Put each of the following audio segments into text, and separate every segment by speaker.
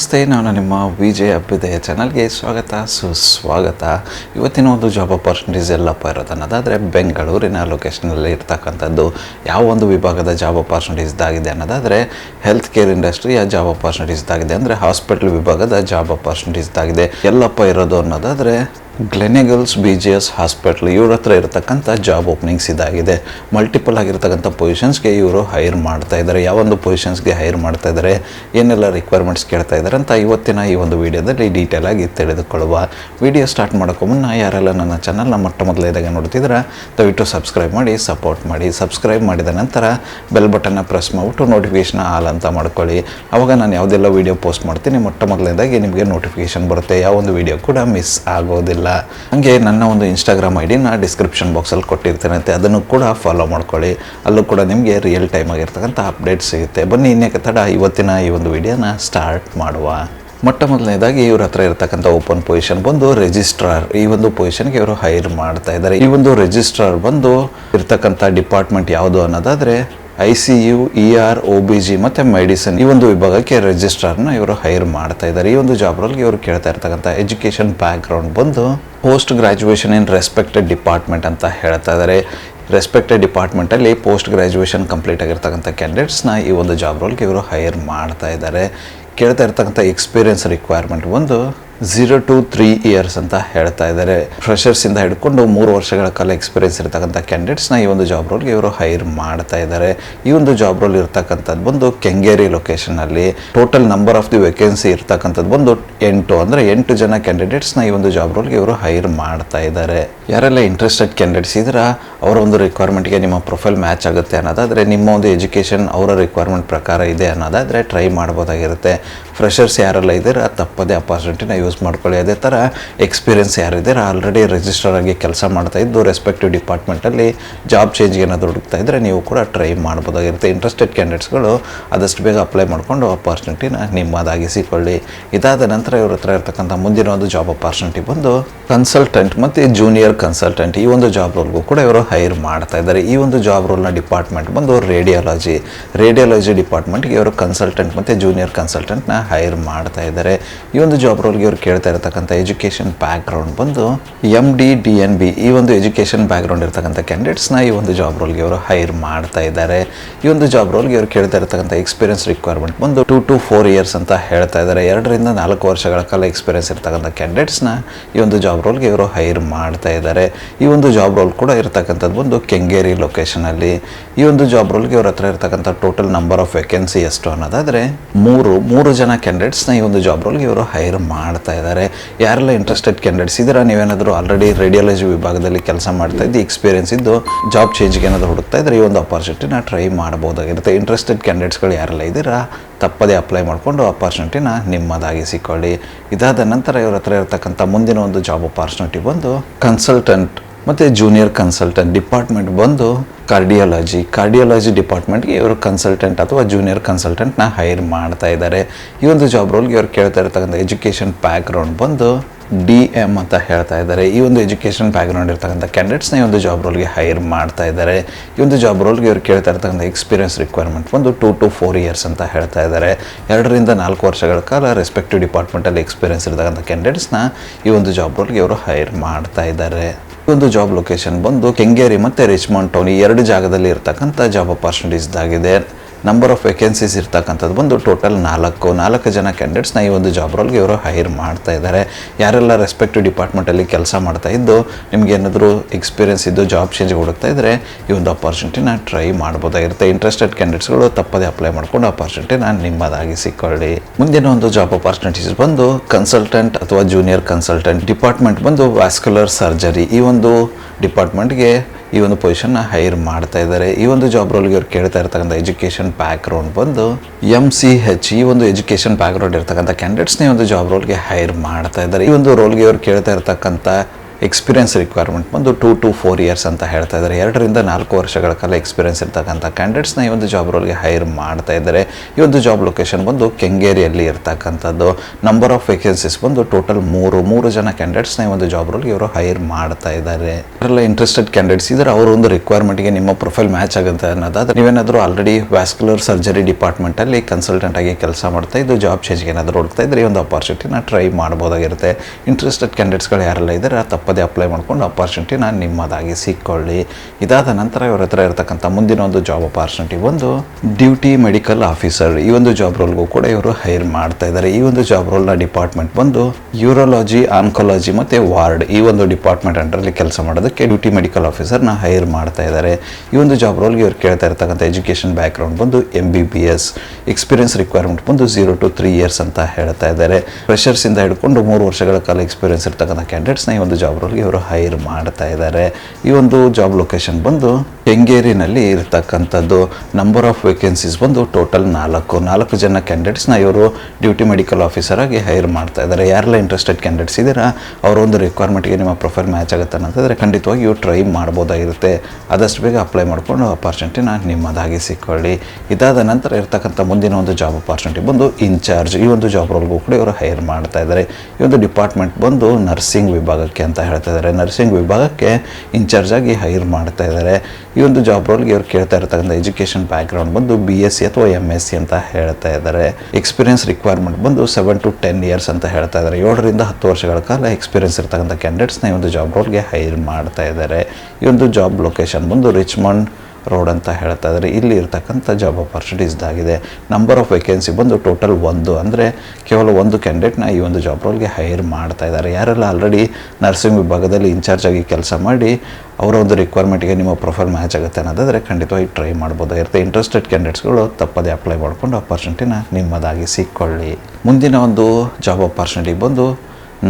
Speaker 1: ನಮಸ್ತೆ, ನಾನು ನಿಮ್ಮ ವಿ ಜೆ ಅಭ್ಯುದಯ ಚಾನಲ್ಗೆ ಸ್ವಾಗತ. ಸುಸ್ವಾಗತ. ಇವತ್ತಿನ ಒಂದು ಜಾಬ್ ಅಪಾರ್ಚುನಿಟೀಸ್ ಎಲ್ಲಪ್ಪ ಇರೋದು ಅನ್ನೋದಾದರೆ ಬೆಂಗಳೂರಿನ ಲೊಕೇಶನಲ್ಲಿ ಇರ್ತಕ್ಕಂಥದ್ದು ಯಾವ ಒಂದು ವಿಭಾಗದ ಜಾಬ್ ಅಪಾರ್ಚುನಿಟೀಸ್ದಾಗಿದೆ ಅನ್ನೋದಾದರೆ ಹೆಲ್ತ್ ಕೇರ್ ಇಂಡಸ್ಟ್ರಿಯ ಜಾಬ್ ಅಪಾರ್ಚುನಿಟೀಸ್ದಾಗಿದೆ ಅಂದರೆ ಹಾಸ್ಪಿಟಲ್ ವಿಭಾಗದ ಜಾಬ್ ಅಪಾರ್ಚುನಿಟೀಸ್ದಾಗಿದೆ ಎಲ್ಲಪ್ಪ ಇರೋದು ಅನ್ನೋದಾದರೆ Gleneagles B G S hospital ಇವ್ರ ಹತ್ರ ಇರತಕ್ಕಂಥ ಜಾಬ್ ಓಪನಿಂಗ್ಸ್ ಇದಾಗಿದೆ. ಮಲ್ಟಿಪಲ್ ಆಗಿರ್ತಕ್ಕಂಥ ಪೊಸಿಷನ್ಸ್ಗೆ ಇವರು ಹೈರ್ ಮಾಡ್ತಾ ಇದ್ದಾರೆ ಯಾವೊಂದು ಪೊಸಿಷನ್ಸ್ಗೆ ಹೈರ್ ಮಾಡ್ತಾ ಇದ್ದಾರೆ ಏನೆಲ್ಲ ರಿಕ್ವೈರ್ಮೆಂಟ್ಸ್ ಕೇಳ್ತಾ ಇದ್ದಾರೆ ಅಂತ ಇವತ್ತಿನ ಈ ಒಂದು ವಿಡಿಯೋದಲ್ಲಿ ಡೀಟೇಲ್ ಆಗಿ ತಿಳಿದುಕೊಳ್ಳುವ ವಿಡಿಯೋ ಸ್ಟಾರ್ಟ್ ಮಾಡೋಕ್ಕೂ ಮುನ್ನ ಯಾರೆಲ್ಲ ನನ್ನ ಚಾನಲ್ನ ಮೊಟ್ಟ ಮೊದಲೇದಾಗ ನೋಡ್ತಿದ್ರೆ ದಯವಿಟ್ಟು ಸಬ್ಸ್ಕ್ರೈಬ್ ಮಾಡಿ, ಸಪೋರ್ಟ್ ಮಾಡಿ. ಸಬ್ಸ್ಕ್ರೈಬ್ ಮಾಡಿದ ನಂತರ ಬೆಲ್ ಬಟನ್ನ ಪ್ರೆಸ್ ಮಾಡಿಬಿಟ್ಟು ನೋಟಿಫಿಕೇಶನ್ ಆಲ್ ಅಂತ ಮಾಡ್ಕೊಳ್ಳಿ. ಆವಾಗ ನಾನು ಯಾವುದೆಲ್ಲ ವೀಡಿಯೋ ಪೋಸ್ಟ್ ಮಾಡ್ತೀನಿ, ಮೊಟ್ಟ ಮೊದಲೇದಾಗಿ ನಿಮಗೆ ನೋಟಿಫಿಕೇಶನ್ ಬರುತ್ತೆ. ಯಾವ ಒಂದು ವಿಡಿಯೋ ಕೂಡ ಮಿಸ್ ಆಗೋದಿಲ್ಲ. ಹಾಗೆ ನನ್ನ ಒಂದು ಇನ್ಸ್ಟಾಗ್ರಾಮ್ ಐ ಡಿನ ಡಿಸ್ಕ್ರಿಪ್ಷನ್ ಬಾಕ್ಸಲ್ಲಿ ಕೊಟ್ಟಿರ್ತೇನೆ ಅದನ್ನು ಕೂಡ ಫಾಲೋ ಮಾಡ್ಕೊಳ್ಳಿ. ಅಲ್ಲೂ ಕೂಡ ನಿಮಗೆ ರಿಯಲ್ ಟೈಮ್ ಆಗಿರ್ತಕ್ಕಂಥ ಅಪ್ಡೇಟ್ ಸಿಗುತ್ತೆ. ಬನ್ನಿ ಇನ್ನೇಕೆ ತಡ? ಇವತ್ತಿನ ಈ ಒಂದು ವಿಡಿಯೋನ ಸ್ಟಾರ್ಟ್ ಮಾಡುವ. ಮೊಟ್ಟ ಮೊದಲನೇದಾಗಿ ಇವ್ರ ಹತ್ರ ಇರತಕ್ಕಂಥ ಓಪನ್ ಪೊಸಿಷನ್ ಬಂದು ರಿಜಿಸ್ಟ್ರಾರ್ ಈ ಒಂದು ಪೊಸಿಷನ್ಗೆ ಇವರು ಹೈರ್ ಮಾಡ್ತಾ ಇದ್ದಾರೆ. ಈ ಒಂದು ರಿಜಿಸ್ಟ್ರಾರ್ ಬಂದು ಇರ್ತಕ್ಕಂಥ ಡಿಪಾರ್ಟ್ಮೆಂಟ್ ಯಾವುದು ಅನ್ನೋದಾದರೆ I C U E R, O B G ಮತ್ತು ಮೆಡಿಸಿನ್ ಈ ಒಂದು ವಿಭಾಗಕ್ಕೆ ರಿಜಿಸ್ಟ್ರಾರ್ನ ಇವರು ಹೈರ್ ಮಾಡ್ತಾ ಇದ್ದಾರೆ ಈ ಒಂದು ಜಾಬ್ ರಲ್ಲಿ ಇವರು ಕೇಳ್ತಾ ಇರ್ತಕ್ಕಂಥ ಎಜುಕೇಷನ್ ಬ್ಯಾಕ್ಗ್ರೌಂಡ್ ಬಂದು post graduation in respected department ಅಂತ ಹೇಳ್ತಾ ಇದ್ದಾರೆ ರೆಸ್ಪೆಕ್ಟೆಡ್ ಡಿಪಾರ್ಟ್ಮೆಂಟಲ್ಲಿ ಪೋಸ್ಟ್ ಗ್ರ್ಯಾಜುಯೇಷನ್ ಕಂಪ್ಲೀಟ್ ಆಗಿರ್ತಕ್ಕಂಥ ಕ್ಯಾಂಡಿಡೇಟ್ಸ್ನ ಈ ಒಂದು ಜಾಬ್ ರೋಲ್ಗೆ ಇವರು ಹೈರ್ ಮಾಡ್ತಾ ಇದ್ದಾರೆ ಕೇಳ್ತಾ ಇರ್ತಕ್ಕಂಥ ಎಕ್ಸ್ಪೀರಿಯನ್ಸ್ ರಿಕ್ವೈರ್ಮೆಂಟ್ ಒಂದು ಝೀರೋ ಟು ತ್ರೀ ಇಯರ್ಸ್ ಅಂತ ಹೇಳ್ತಾ ಇದ್ದಾರೆ. ಫ್ರೆಷರ್ಸಿಂದ ಹಿಡ್ಕೊಂಡು ಮೂರು ವರ್ಷಗಳ ಕಾಲ ಎಕ್ಸ್ಪೀರಿಯನ್ಸ್ ಇರ್ತಕ್ಕಂಥ ಕ್ಯಾಂಡಿಡೇಟ್ಸ್ನ ಈ ಒಂದು ಜಾಬ್ ರೋಲ್ಗೆ ಇವರು ಹೈರ್ ಮಾಡ್ತಾ ಇದ್ದಾರೆ. ಈ ಒಂದು ಜಾಬ್ ರೋಲ್ ಇರ್ತಕ್ಕಂಥದ್ದು ಬಂದು Kengeri ಲೊಕೇಶನಲ್ಲಿ total number of the vacancy ಇರ್ತಕ್ಕಂಥದ್ದು ಬಂದು ಎಂಟು ಅಂದರೆ ಎಂಟು ಜನ ಕ್ಯಾಂಡಿಡೇಟ್ಸ್ನ ಈ ಒಂದು ಜಾಬ್ ರೋಲ್ಗೆ ಇವರು ಹೈರ್ ಮಾಡ್ತಾ ಇದ್ದಾರೆ. ಯಾರೆಲ್ಲ ಇಂಟ್ರೆಸ್ಟೆಡ್ ಕ್ಯಾಂಡಿಡೇಟ್ಸ್ ಇದ್ರೆ ಅವರ ಒಂದು ರಿಕ್ವೈರ್ಮೆಂಟ್ಗೆ ನಿಮ್ಮ ಪ್ರೊಫೈಲ್ ಮ್ಯಾಚ್ ಆಗುತ್ತೆ ಅನ್ನೋದಾದರೆ, ನಿಮ್ಮ ಒಂದು ಎಜುಕೇಷನ್ ಅವರ ರಿಕ್ವೈರ್ಮೆಂಟ್ ಪ್ರಕಾರ ಇದೆ ಅನ್ನೋದಾದರೆ ಟ್ರೈ ಮಾಡ್ಬೋದಾಗಿರುತ್ತೆ. ಫ್ರೆಷರ್ಸ್ ಯಾರೆಲ್ಲ ಇದ್ದೀರಾ, ತಪ್ಪದೇ ಅಪಾರ್ಚುನಿಟಿನ ಯೂಸ್ ಮಾಡ್ಕೊಳ್ಳಿ. ಅದೇ ಥರ ಎಕ್ಸ್ಪೀರಿಯನ್ಸ್ ಯಾರಿದ್ದೀರಾ ಆಲ್ರೆಡಿ ರಿಜಿಸ್ಟರ್ ಆಗಿ ಕೆಲಸ ಮಾಡ್ತಾ ಇದ್ದು ರೆಸ್ಪೆಕ್ಟಿವ್ ಡಿಪಾರ್ಟ್ಮೆಂಟಲ್ಲಿ ಜಾಬ್ ಚೇಂಜ್ಗೆ ಏನಾದರೂ ಹುಡುಕ್ತಾ ಇದ್ದರೆ ನೀವು ಕೂಡ ಟ್ರೈ ಮಾಡ್ಬೋದಾಗಿರುತ್ತೆ. ಇಂಟ್ರೆಸ್ಟೆಡ್ ಕ್ಯಾಂಡಿಡೇಟ್ಸ್ಗಳು ಆದಷ್ಟು ಬೇಗ ಅಪ್ಲೈ ಮಾಡಿಕೊಂಡು ಅಪಾರ್ಚುನಿಟಿನ ನಿಮ್ಮದಾಗಿಸಿಕೊಳ್ಳಿ. ಇದಾದ ನಂತರ ಇವ್ರ ಹತ್ರ ಇರ್ತಕ್ಕಂಥ ಮುಂದಿನ ಒಂದು ಜಾಬ್ ಅಪಾರ್ಚುನಿಟಿ ಬಂದು ಕನ್ಸಲ್ಟೆಂಟ್ ಮತ್ತು ಜೂನಿಯರ್ ಕನ್ಸಲ್ಟೆಂಟ್ ಈ ಒಂದು ಜಾಬ್ ರೋಲ್ಗೂ ಕೂಡ ಇವರು ಹೈರ್ ಮಾಡ್ತಾ ಇದ್ದಾರೆ. ಈ ಒಂದು ಜಾಬ್ ರೋಲ್ನ ಡಿಪಾರ್ಟ್ಮೆಂಟ್ ಬಂದು ರೇಡಿಯಾಲಜಿ ರೇಡಿಯಾಲಜಿ ಡಿಪಾರ್ಟ್ಮೆಂಟ್ಗೆ ಇವರು ಕನ್ಸಲ್ಟೆಂಟ್ ಮತ್ತು ಜೂನಿಯರ್ ಕನ್ಸಲ್ಟೆಂಟ್ನ ಹೈರ್ ಮಾಡ್ತಾ ಇದ್ದಾರೆ. ಈ ಒಂದು ಜಾಬ್ ರೋಲ್ಗೆ ಇವರು ಕೇಳ್ತಾ ಇರತಕ್ಕಂಥ ಎಜುಕೇಷನ್ ಬ್ಯಾಕ್ಗ್ರೌಂಡ್ ಬಂದು M D D N B ಈ ಒಂದು ಎಜುಕೇಷನ್ ಬ್ಯಾಕ್ಗ್ರೌಂಡ್ ಇರ್ತಕ್ಕಂಥ ಕ್ಯಾಂಡಿಡೇಟ್ಸ್ನ ಈ ಒಂದು ಜಾಬ್ ರೋಲ್ಗೆ ಇವರು ಹೈರ್ ಮಾಡ್ತಾ ಇದ್ದಾರೆ. ಈ ಒಂದು ಜಾಬ್ ರೋಲ್ಗೆ ಇವರು ಕೇಳ್ತಾ ಇರತಕ್ಕಂಥ ಎಕ್ಸ್ಪೀರಿಯನ್ಸ್ ರಿಕ್ವೈರ್ಮೆಂಟ್ ಬಂದು ಟು ಟು ಫೋರ್ ಇಯರ್ಸ್ ಅಂತ ಹೇಳ್ತಾ ಇದ್ದಾರೆ. ಎರಡರಿಂದ ನಾಲ್ಕು ವರ್ಷಗಳ ಕಾಲ ಎಕ್ಸ್ಪೀರಿಯನ್ಸ್ ಇರ್ತಕ್ಕಂಥ ಕ್ಯಾಂಡಿಡೇಟ್ಸ್ನ ಈ ಒಂದು ಜಾಬ್ ರೋಲ್ಗೆ ಇವರು ಹೈರ್ ಮಾಡ್ತಾ ಇದ್ದಾರೆ. ಈ ಒಂದು ಜಾಬ್ ರೋಲ್ ಕೂಡ ಇರತಕ್ಕಂಥದ್ದು ಒಂದು ಕೆಂಗೇರಿ ಲೊಕೇಶನಲ್ಲಿ ಈ ಒಂದು ಜಾಬ್ ರೋಲ್ಗೆ ಇವ್ರ ಹತ್ರ ಇರತಕ್ಕಂಥ ಟೋಟಲ್ ನಂಬರ್ ಆಫ್ ವೇಕೆನ್ಸಿ ಎಷ್ಟು ಅನ್ನೋದಾದರೆ ಮೂರು ಮೂರು ಜನ ಕ್ಯಾಂಡಿಡೇಟ್ಸ್ನ ಈ ಒಂದು ಜಾಬ್ ರೋಲ್ಗೆ ಇವರು ಹೈರ್ ಮಾಡ್ತಾ ಇದ್ದಾರೆ ಯಾರೆಲ್ಲ ಇಂಟ್ರೆಸ್ಟೆಡ್ ಕ್ಯಾಂಡಿಡೇಟ್ಸ್ ಇದ್ದೀರಾ? ನೀವೇನಾದರೂ ಆಲ್ರೆಡಿ ರೇಡಿಯಾಲಜಿ ವಿಭಾಗದಲ್ಲಿ ಕೆಲಸ ಮಾಡ್ತಾ ಇದ್ದು ಎಕ್ಸ್ಪೀರಿಯನ್ಸ್ ಇದ್ದು ಜಾಬ್ ಚೇಂಜ್ಗೆ ಏನಾದರೂ ಹುಡುಕ್ತಾ ಇದ್ದರೆ ಈ ಒಂದು ಅಪಾರ್ಚುನಿಟಿನ ಟ್ರೈ ಮಾಡ್ಬೋದಾಗಿರುತ್ತೆ ಇಂಟ್ರೆಸ್ಟೆಡ್ ಕ್ಯಾಂಡಿಡೇಟ್ಸ್ಗಳು ಯಾರೆಲ್ಲ ಇದ್ದೀರಾ? ತಪ್ಪದೇ ಅಪ್ಲೈ ಮಾಡಿಕೊಂಡು ಅಪಾರ್ಚುನಿಟಿನ ನಿಮ್ಮದಾಗಿಸಿಕೊಳ್ಳಿ. ಇದಾದ ನಂತರ ಇವ್ರ ಹತ್ರ ಇರತಕ್ಕಂಥ ಮುಂದಿನ ಒಂದು ಜಾಬ್ ಅಪಾರ್ಚುನಿಟಿ ಬಂದು ಕನ್ಸಲ್ಟೆಂಟ್ ಮತ್ತು ಜೂನಿಯರ್ ಕನ್ಸಲ್ಟೆಂಟ್ ಡಿಪಾರ್ಟ್ಮೆಂಟ್ ಬಂದು ಕಾರ್ಡಿಯಾಲಜಿ ಕಾರ್ಡಿಯಾಲಜಿ ಡಿಪಾರ್ಟ್ಮೆಂಟ್ಗೆ ಇವರು ಕನ್ಸಲ್ಟೆಂಟ್ ಅಥವಾ ಜೂನಿಯರ್ ಕನ್ಸಲ್ಟೆಂಟ್ನ ಹೈರ್ ಮಾಡ್ತಾ ಇದ್ದಾರೆ. ಈ ಒಂದು ಜಾಬ್ ರೋಲ್ಗೆ ಇವ್ರು ಕೇಳ್ತಾ ಇರ್ತಕ್ಕಂಥ ಎಜುಕೇಷನ್ ಬ್ಯಾಕ್ಗ್ರೌಂಡ್ ಬಂದು ಡಿ ಎಂ ಅಂತ ಹೇಳ್ತಾ ಇದ್ದಾರೆ. ಈ ಒಂದು ಎಜುಕೇಷನ್ ಬ್ಯಾಕ್ಗ್ರೌಂಡ್ ಇರ್ತಕ್ಕಂಥ ಕ್ಯಾಂಡಿಡೇಟ್ಸ್ನ ಈ ಒಂದು ಜಾಬ್ ರೋಲ್ಗೆ ಹೈರ್ ಮಾಡ್ತಾ ಇದ್ದಾರೆ. ಈ ಒಂದು ಜಾಬ್ ರೋಲ್ಗೆ ಇವ್ರು ಕೇಳ್ತಾ ಇರ್ತಕ್ಕಂಥ ಎಕ್ಸ್ಪೀರಿಯನ್ಸ್ ರಿಕ್ವೈರ್ಮೆಂಟ್ ಒಂದು ಟು ಟು ಫೋರ್ ಇಯರ್ಸ್ ಅಂತ ಹೇಳ್ತಾ ಇದ್ದಾರೆ. ಎರಡರಿಂದ ನಾಲ್ಕು ವರ್ಷಗಳ ಕಾಲ ರೆಸ್ಪೆಕ್ಟಿವ್ ಡಿಪಾರ್ಟ್ಮೆಂಟಲ್ಲಿ ಎಕ್ಸ್ಪೀರಿಯನ್ಸ್ ಇರ್ತಕ್ಕಂಥ ಕ್ಯಾಂಡಿಡೇಟ್ಸ್ನ ಈ ಒಂದು ಜಾಬ್ ರೋಲ್ಗೆ ಇವರು ಹೈರ್ ಮಾಡ್ತಾ ಇದ್ದಾರೆ. ಒಂದು ಜಾಬ್ ಲೊಕೇಶನ್ ಬಂದು ಕೆಂಗೇರಿ ಮತ್ತು ರಿಚ್ಮಂಡ್ ಟೌನ್ ಈ ಎರಡು ಜಾಗದಲ್ಲಿ ಇರ್ತಕ್ಕಂಥ ಜಾಬ್ ಅಪಾರ್ಚುನಿಟೀಸ್ದಾಗಿದೆ ನಂಬರ್ ಆಫ್ ವೇಕೆನ್ಸೀಸ್ ಇರ್ತಕ್ಕಂಥದ್ದು ಬಂದು ಟೋಟಲ್ ನಾಲ್ಕು ನಾಲ್ಕು ಜನ ಕ್ಯಾಂಡಿಡೇಟ್ಸ್ನ ಈ ಒಂದು ಜಾಬ್ ರೋಲ್ಗೆ ಇವರು ಹೈರ್ ಮಾಡ್ತಾ ಇದ್ದಾರೆ ಯಾರೆಲ್ಲ ರೆಸ್ಪೆಕ್ಟಿವ್ ಡಿಪಾರ್ಟ್ಮೆಂಟಲ್ಲಿ ಕೆಲಸ ಮಾಡ್ತಾ ಇದ್ದು, ನಿಮ್ಗೆ ಏನಾದರೂ ಎಕ್ಸ್ಪೀರಿಯನ್ಸ್ ಇದ್ದು ಜಾಬ್ ಚೇಂಜ್ ಹುಡುಕ್ತಾ ಇದ್ದರೆ ಈ ಒಂದು ಅಪಾರ್ಚುನಿಟಿನ ಟ್ರೈ ಮಾಡ್ಬೋದಾಗಿರುತ್ತೆ. ಇಂಟ್ರೆಸ್ಟೆಡ್ ಕ್ಯಾಂಡಿಡೇಟ್ಸ್ಗಳು ತಪ್ಪದೇ ಅಪ್ಲೈ ಮಾಡ್ಕೊಂಡು ನಿಮ್ಮದಾಗಿ ಸಿಕ್ಕೊಳ್ಳಿ. ಮುಂದಿನ ಒಂದು ಜಾಬ್ ಅಪಾರ್ಚುನಿಟೀಸ್ ಬಂದು ಕನ್ಸಲ್ಟೆಂಟ್ ಅಥವಾ ಜೂನಿಯರ್ ಕನ್ಸಲ್ಟೆಂಟ್ ಡಿಪಾರ್ಟ್ಮೆಂಟ್ ಬಂದು ವ್ಯಾಸ್ಕ್ಯುಲರ್ ಸರ್ಜರಿ ಈ ಒಂದು ಡಿಪಾರ್ಟ್ಮೆಂಟ್ಗೆ ಈ ಒಂದು ಪೊಸಿಷನ್ನ ಹೈರ್ ಮಾಡ್ತಾ ಇದ್ದಾರೆ. ಈ ಒಂದು ಜಾಬ್ ರೋಲ್ಗೆ ಅವ್ರು ಕೇಳ್ತಾ ಇರ್ತಕ್ಕಂಥ ಎಜುಕೇಷನ್ ಬ್ಯಾಕ್ಗ್ರೌಂಡ್ ಬಂದು ಎಂ ಸಿ ಹೆಚ್ ಈ ಒಂದು ಎಜುಕೇಷನ್ ಬ್ಯಾಕ್ಗ್ರೌಂಡ್ ಇರ್ತಕ್ಕಂಥ ಕ್ಯಾಂಡಿಡೇಟ್ಸ್ನೇ ಒಂದು ಜಾಬ್ ರೋಲ್ಗೆ ಹೈರ್ ಮಾಡ್ತಾ ಇದ್ದಾರೆ. ಈ ಒಂದು ರೋಲ್ಗೆ ಅವ್ರು ಕೇಳ್ತಾ ಇರ್ತಕ್ಕಂಥ ಎಕ್ಸ್ಪೀರಿಯನ್ಸ್ ರಿಕ್ವೈರ್ಮೆಂಟ್ ಬಂದು ಟೂ ಟು ಫೋರ್ ಇಯರ್ಸ್ ಅಂತ ಹೇಳ್ತಾ ಇದ್ದಾರೆ. ಎರಡರಿಂದ ನಾಲ್ಕು ವರ್ಷಗಳ ಕಾಲ ಎಕ್ಸ್ಪೀರಿಯನ್ಸ್ ಇರ್ತಕ್ಕಂಥ ಕ್ಯಾಂಡಿಡೇಟ್ಸ್ನ ಈ ಒಂದು ಜಾಬ್ ರೋಲ್ಗೆ ಹೈರ್ ಮಾಡ್ತಾ ಇದ್ದಾರೆ. ಈ ಒಂದು ಜಾಬ್ ಲೊಕೇಶನ್ ಬಂದು ಕೆಂಗೇರಿಯಲ್ಲಿ ಇರ್ತಕ್ಕಂಥದ್ದು. ನಂಬರ್ ಆಫ್ ವೇಕೆನ್ಸೀಸ್ ಬಂದು ಟೋಟಲ್ ಮೂರು ಮೂರು ಜನ ಕ್ಯಾಂಡಿಡೇಟ್ಸ್ನ ಈ ಒಂದು ಜಾಬ್ ರೋಲ್ಗೆ ಇವರು ಹೈರ್ ಮಾಡ್ತಾ ಇದ್ದಾರೆ. ಅದರಲ್ಲ ಇಂಟ್ರೆಸ್ಟೆಡ್ ಕ್ಯಾಂಡಿಡೇಟ್ಸ್ ಇದ್ದಾರೆ ಅವರ ಒಂದು ರಿಕ್ವೈರ್ಮೆಂಟ್ಗೆ ನಿಮ್ಮ ಪ್ರೊಫೈಲ್ ಮ್ಯಾಚ್ ಆಗುತ್ತೆ ಅನ್ನೋದಾದ್ರೆ ನೀವೇನಾದರೂ ಆಲ್ರೆಡಿ ವ್ಯಾಸ್ಕ್ಯುಲರ್ ಸರ್ಜರಿ ಡಿಪಾರ್ಟ್ಮೆಂಟಲ್ಲಿ ಕನ್ಸಲ್ಟೆಂಟ್ ಆಗಿ ಕೆಲಸ ಮಾಡ್ತಾ ಇದ್ದು ಜಾಬ್ ಚೇಂಜ್ಗೆ ಏನಾದರೂ ಹುಡುಕ್ತಾ ಇದ್ರೆ ಈ ಒಂದು ಅಪಾರ್ಚುನಿಟಿನ ಟ್ರೈ ಮಾಡ್ಬೋದಾಗಿರುತ್ತೆ. ಇಂಟ್ರೆಸ್ಟೆಡ್ ಕ್ಯಾಂಡಿಡೇಟ್ಸ್ಗಳು ಯಾರೆಲ್ಲ ಇದ್ದಾರೆ ಆ ತಪ್ಪದೇ ಅಪ್ಲೈ ಮಾಡ್ಕೊಂಡು ನಾನು ನಿಮ್ಮದಾಗಿ ಸಿಕ್ಕೊಳ್ಳಿ. ಇದಾದ ನಂತರ ಇವ್ರ ಹತ್ರ ಇರತಕ್ಕಂಥ ಮುಂದಿನ ಒಂದು ಜಾಬ್ ಅಪಾರ್ಚುನಿಟಿ ಒಂದು ಡ್ಯೂಟಿ ಮೆಡಿಕಲ್ ಆಫೀಸರ್ ಈ ಒಂದು ಜಾಬ್ ರೋಲ್ಗೂ ಕೂಡ ಇವರು ಹೈರ್ ಮಾಡ್ತಾ ಇದ್ದಾರೆ ಈ ಒಂದು ಜಾಬ್ ರೋಲ್ನ ಡಿಪಾರ್ಟ್ಮೆಂಟ್ ಬಂದು ಯೂರೋಲಜಿ ಆನ್ಕೊಲಜಿ ಮತ್ತು ವಾರ್ಡ್ ಈ ಒಂದು ಡಿಪಾರ್ಟ್ಮೆಂಟ್ ಅಂಡರಲ್ಲಿ ಕೆಲಸ ಮಾಡೋದಕ್ಕೆ ಡ್ಯೂಟಿ ಮೆಡಿಕಲ್ ಆಫೀಸರ್ನ ಹೈರ್ ಮಾಡ್ತಾ ಇದ್ದಾರೆ ಈ ಒಂದು ಜಾಬ್ ರೋಲ್ಗೆ ಇವ್ರು ಕೇಳ್ತಾ ಇರ್ತಕ್ಕಂಥ ಎಜುಕೇಷನ್ ಬ್ಯಾಕ್ಗ್ರೌಂಡ್ ಬಂದು M B B S experience requirement ಬಂದು ಝೀರೋ ಟು ತ್ರೀ ಇಯರ್ಸ್ ಅಂತ ಹೇಳ್ತಾ ಇದ್ದಾರೆ ಫ್ರೆಷರ್ಸಿಂದ ಹಿಡ್ಕೊಂಡು ಮೂರು ವರ್ಷಗಳ ಕಾಲ ಎಕ್ಸ್ಪೀರಿಯನ್ಸ್ ಇರ್ತಕ್ಕಂಥ ಕ್ಯಾಂಡಿಡೇಟ್ಸ್ನ ಈ ಒಂದು ಜಾಬ್ ರೋಲ್ಗೆ ಇವರು ಹೈರ್ ಮಾಡ್ತಾ ಇದ್ದಾರೆ. ಈ ಒಂದು ಜಾಬ್ ಲೊಕೇಶನ್ ಬಂದು ಕೆಂಗೇರಿನಲ್ಲಿ ಇರ್ತಕ್ಕಂಥದ್ದು. ನಂಬರ್ ಆಫ್ ವೇಕೆನ್ಸೀಸ್ ಬಂದು ಟೋಟಲ್ ನಾಲ್ಕು. ನಾಲ್ಕು ಜನ ಕ್ಯಾಂಡಿಡೇಟ್ಸ್ನ ಇವರು ಡ್ಯೂಟಿ ಮೆಡಿಕಲ್ ಆಫೀಸರ್ ಆಗಿ ಹೈರ್ ಮಾಡ್ತಾ ಇದ್ದಾರೆ. ಯಾರೆಲ್ಲ ಇಂಟ್ರೆಸ್ಟೆಡ್ ಕ್ಯಾಂಡಿಡೇಟ್ಸ್ ಇದ್ದೀರಾ ಅವರ ಒಂದು ರಿಕ್ವೈರ್ಮೆಂಟ್ಗೆ ನಿಮ್ಮ ಪ್ರೊಫೈಲ್ ಮ್ಯಾಚ್ ಆಗುತ್ತೆ ಅನ್ನೋದಾದ್ರೆ ಖಂಡಿತವಾಗಿ ಇವು ಟ್ರೈ ಮಾಡ್ಬೋದಾಗಿರುತ್ತೆ ಆದಷ್ಟು ಬೇಗ ಅಪ್ಲೈ ಮಾಡಿಕೊಂಡು ಅಪಾರ್ಚುನಿಟಿನ ನಿಮ್ಮದಾಗಿ ಸಿಕ್ಕೊಳ್ಳಿ. ಇದಾದ ನಂತರ ಇರ್ತಕ್ಕಂಥ ಮುಂದಿನ ಒಂದು ಜಾಬ್ ಅಪಾರ್ಚುನಿಟಿ ಬಂದು ಇನ್ಚಾರ್ಜ್. ಈ ಒಂದು ಜಾಬ್ ರೋಲ್ಗೂ ಕೂಡ ಇವರು ಹೈರ್ ಮಾಡ್ತಾ ಇದ್ದಾರೆ. ಈ ಒಂದು ಡಿಪಾರ್ಟ್ಮೆಂಟ್ ಬಂದು ನರ್ಸಿಂಗ್ ವಿಭಾಗಕ್ಕೆ ಅಂತ ಹೇಳ್ತಾ ಇದ್ದಾರೆ ನರ್ಸಿಂಗ್ ವಿಭಾಗಕ್ಕೆ ಇನ್ಚಾರ್ಜ್ ಆಗಿ ಹೈರ್ ಮಾಡ್ತಾ ಇದ್ದಾರೆ. ಈ ಒಂದು ಜಾಬ್ ರೋಲ್ಗೆ ಇವ್ರು ಕೇಳ್ತಾ ಇರ್ತಕ್ಕಂಥ ಎಜುಕೇಷನ್ ಬ್ಯಾಕ್ಗ್ರೌಂಡ್ ಬಂದು ಬಿ ಎಸ್ ಸಿ ಅಥವಾ ಎಂ ಎಸ್ ಸಿ ಅಂತ ಹೇಳ್ತಾ ಇದ್ದಾರೆ. ಎಕ್ಸ್ಪೀರಿಯನ್ಸ್ ರಿಕ್ವೈರ್ಮೆಂಟ್ ಬಂದು ಸೆವೆನ್ ಟು ಟೆನ್ ಇಯರ್ಸ್ ಅಂತ ಹೇಳ್ತಾ ಇದ್ದಾರೆ. ಏಳರಿಂದ ಹತ್ತು ವರ್ಷಗಳ ಕಾಲ ಎಕ್ಸ್ಪೀರಿಯನ್ಸ್ ಇರ್ತಕ್ಕಂಥ ಕ್ಯಾಂಡಿಡೇಟ್ಸ್ನ ಈ ಒಂದು ಜಾಬ್ ರೋಲ್ಗೆ ಹೈರ್ ಮಾಡ್ತಾ ಇದ್ದಾರೆ. ಈ ಒಂದು ಜಾಬ್ ಲೊಕೇಶನ್ ಬಂದು ರಿಚ್ಮಂಡ್ ರೋಡ್ ಅಂತ ಹೇಳ್ತಾ ಇದ್ದಾರೆ. ಇಲ್ಲಿ ಇರ್ತಕ್ಕಂಥ ಜಾಬ್ ಆಪರ್ಚುನಿಟೀಸ್ ಆಗಿದೆ ನಂಬರ್ ಆಫ್ ವೇಕೆನ್ಸಿ ಬಂದು ಟೋಟಲ್ ಒಂದು. ಅಂದರೆ ಕೇವಲ ಒಂದು ಕ್ಯಾಂಡಿಡೇಟ್ನ ಈ ಒಂದು ಜಾಬ್ ರೋಲ್ಗೆ ಹೈರ್ ಮಾಡ್ತಾ ಇದ್ದಾರೆ. ಯಾರೆಲ್ಲ ಆಲ್ರೆಡಿ ನರ್ಸಿಂಗ್ ವಿಭಾಗದಲ್ಲಿ ಇನ್ಚಾರ್ಜ್ ಆಗಿ ಕೆಲಸ ಮಾಡಿ ಅವರ ಒಂದು ರಿಕ್ವೈರ್ಮೆಂಟ್ಗೆ ನಿಮ್ಮ ಪ್ರೊಫೈಲ್ ಮ್ಯಾಚ್ ಆಗುತ್ತೆ ಅನ್ನೋದಾದರೆ ಖಂಡಿತವಾಗಿ ಟ್ರೈ ಮಾಡ್ಬೋದಾಗಿರುತ್ತೆ ಇಂಟ್ರೆಸ್ಟೆಡ್ ಕ್ಯಾಂಡಿಡೇಟ್ಸ್ಗಳು ತಪ್ಪದೇ ಅಪ್ಲೈ ಮಾಡಿಕೊಂಡು ಅಪರ್ಚುನಿಟಿನ ನಿಮ್ಮದಾಗಿ ಸಿಕ್ಕೊಳ್ಳಿ. ಮುಂದಿನ ಒಂದು ಜಾಬ್ ಅಪರ್ಚುನಿಟಿ ಬಂದು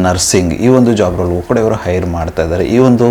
Speaker 1: ನರ್ಸಿಂಗ್ ಈ ಒಂದು ಜಾಬ್ ರೋಲ್ಗೂ ಕೂಡ ಇವರು ಹೈರ್ ಮಾಡ್ತಾ ಇದ್ದಾರೆ. ಈ ಒಂದು